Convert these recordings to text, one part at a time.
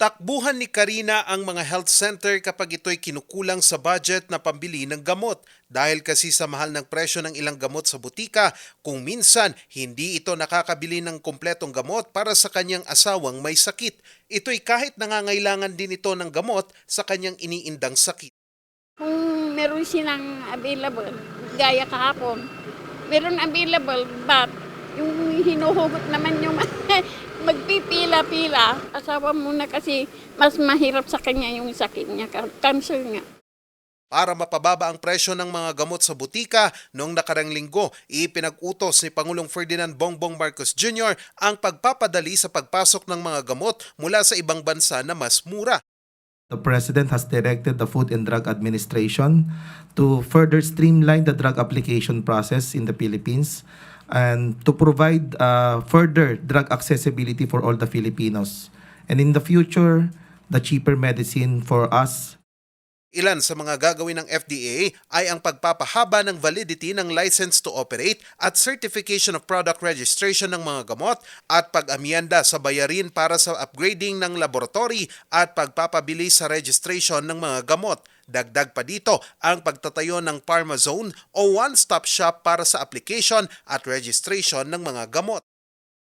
Takbuhan ni Karina ang mga health center kapag ito'y kinukulang sa budget na pambili ng gamot dahil kasi sa mahal ng presyo ng ilang gamot sa butika kung minsan hindi ito nakakabili ng kumpletong gamot para sa kanyang asawang may sakit. Ito'y kahit nangangailangan din ito ng gamot sa kanyang iniindang sakit. Kung meron silang available, gaya kahapon, meron available, but yung hinuhugot naman yung magpipila-pila. Asawa mo na kasi mas mahirap sa kanya yung sakit niya, cancer nga. Para mapababa ang presyo ng mga gamot sa butika, noong nakarang linggo, ipinag-utos ni Pangulong Ferdinand Bongbong Marcos Jr. ang pagpapadali sa pagpasok ng mga gamot mula sa ibang bansa na mas mura. The President has directed the Food and Drug Administration to further streamline the drug application process in the Philippines and to provide uh, further drug accessibility for all the Filipinos. And in the future, the cheaper medicine for us Ilan sa mga gagawin ng FDA ay ang pagpapahaba ng validity ng license to operate at certification of product registration ng mga gamot at pag-amyenda sa bayarin para sa upgrading ng laboratory at pagpapabilis sa registration ng mga gamot. Dagdag pa dito ang pagtatayo ng Pharma Zone o one-stop shop para sa application at registration ng mga gamot.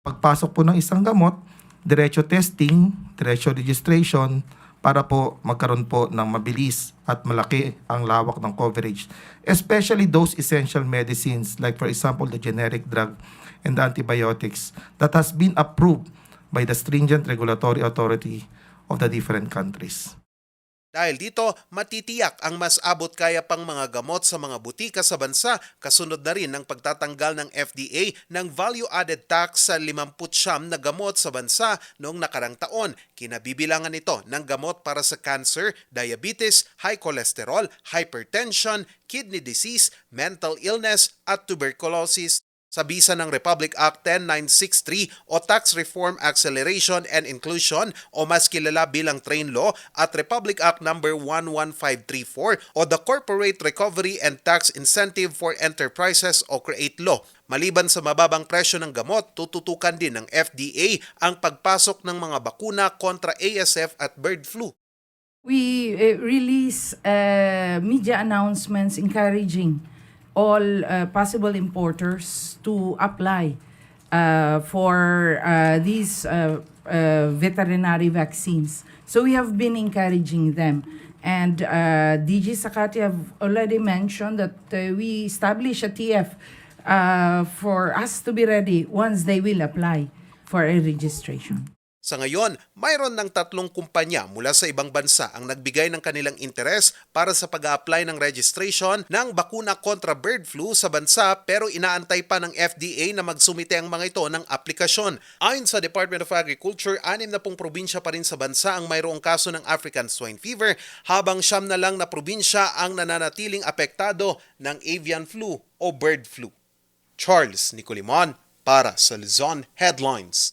pagpasok po ng isang gamot, diretso testing, diretso registration, para po magkaroon po ng mabilis at malaki ang lawak ng coverage. Especially those essential medicines like for example the generic drug and the antibiotics that has been approved by the stringent regulatory authority of the different countries. Dahil dito, matitiyak ang mas abot kaya pang mga gamot sa mga butika sa bansa kasunod na rin ng pagtatanggal ng FDA ng value-added tax sa 50 na gamot sa bansa noong nakarang taon. Kinabibilangan ito ng gamot para sa cancer, diabetes, high cholesterol, hypertension, kidney disease, mental illness at tuberculosis sa bisa ng Republic Act 10963 o Tax Reform Acceleration and Inclusion o mas kilala bilang Train Law at Republic Act No. 11534 o the Corporate Recovery and Tax Incentive for Enterprises o CREATE Law. Maliban sa mababang presyo ng gamot, tututukan din ng FDA ang pagpasok ng mga bakuna kontra ASF at bird flu. We uh, release uh, media announcements encouraging all uh, possible importers to apply uh, for uh, these uh, uh, veterinary vaccines. So we have been encouraging them. And uh, DG Sakati have already mentioned that uh, we establish a TF uh, for us to be ready once they will apply for a registration. Sa ngayon, mayroon ng tatlong kumpanya mula sa ibang bansa ang nagbigay ng kanilang interes para sa pag-apply ng registration ng bakuna kontra bird flu sa bansa pero inaantay pa ng FDA na magsumite ang mga ito ng aplikasyon. Ayon sa Department of Agriculture, anim na pong probinsya pa rin sa bansa ang mayroong kaso ng African swine fever habang siyam na lang na probinsya ang nananatiling apektado ng avian flu o bird flu. Charles Nicolimon para sa Luzon Headlines.